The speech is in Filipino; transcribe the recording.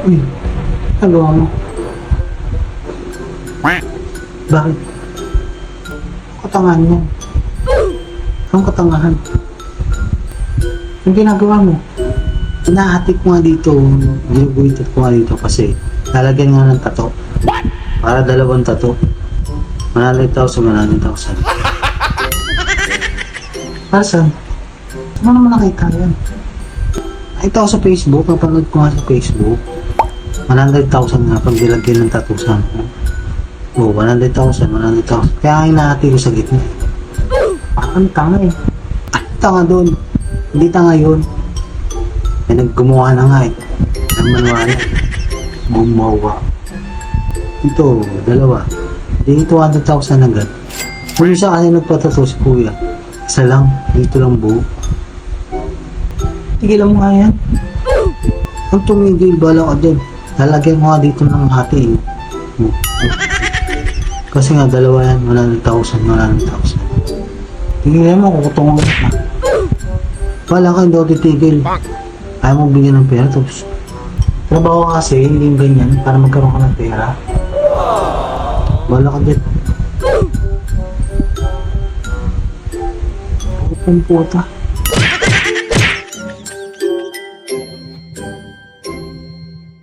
Uy, nagawa mo. Bakit? Katangahan mo. Anong katangahan? Yung ginagawa mo. Inahatik mo nga dito. Ginuguhitot ko nga dito kasi lalagyan nga ng tato. Para dalawang tato. 100,000, 100,000. Para saan? Ano naman nakita yan? Nakita ko sa Facebook, napanood ko nga sa Facebook. 100,000 nga pag nilagyan ng tattoo sa akin. Oo, 100,000, 100,000. Kaya hinahati ko sa gitna. Parang tanga eh. Ay, tanga doon. Hindi tanga yun. May naggumawa na nga eh. Ang manuala. Gumawa. Ito, dalawa. Hindi 200,000 agad. Kung sa akin nagpatato si kuya. Isa lang. Dito lang buo. Tigilan mo nga yan. Ang tumigil, bala ka dyan. Lalagyan mo nga dito ng hati eh. Kasi nga dalawa yan, 100,000, 100,000. Tigilan mo, kukutungan ka. Wala ka, hindi ako titigil. Ayaw mo bigyan ng pera, tapos trabaho ka kasi, hindi yung ganyan, para magkaroon ka ng pera. Wala ka dyan. Pupong puta.